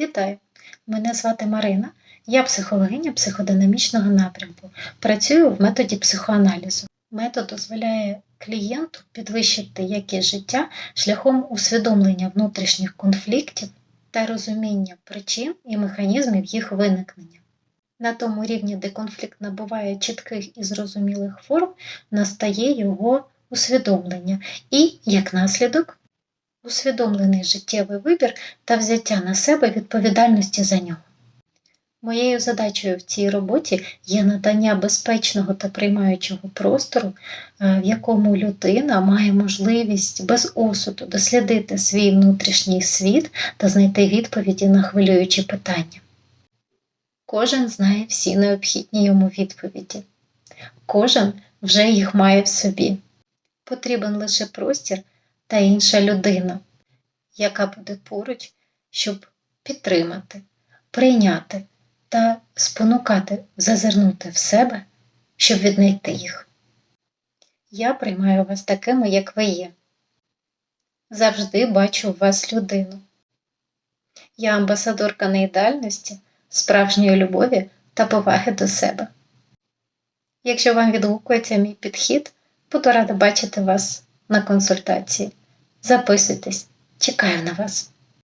Вітаю! Мене звати Марина. Я психологиня психодинамічного напрямку. Працюю в методі психоаналізу. Метод дозволяє клієнту підвищити якість життя шляхом усвідомлення внутрішніх конфліктів та розуміння причин і механізмів їх виникнення. На тому рівні, де конфлікт набуває чітких і зрозумілих форм, настає його усвідомлення і, як наслідок, усвідомлений життєвий вибір та взяття на себе відповідальності за нього. Моєю задачею в цій роботі є надання безпечного та приймаючого простору, е, в якому людина має можливість без осуду дослідити свій внутрішній світ та знайти відповіді на хвилюючі питання. Кожен знає всі необхідні йому відповіді. Кожен вже їх має в собі. Потрібен лише простір та інша людина, яка буде поруч, щоб підтримати, прийняти та спонукати зазирнути в себе, щоб віднайти їх. Я приймаю вас такими, як ви є. Завжди бачу в вас людину. Я амбасадорка неідеальності, справжньої любові та поваги до себе. Якщо вам відгукується мій підхід, буду рада бачити вас на консультації. Записуйтесь, чекаю на вас.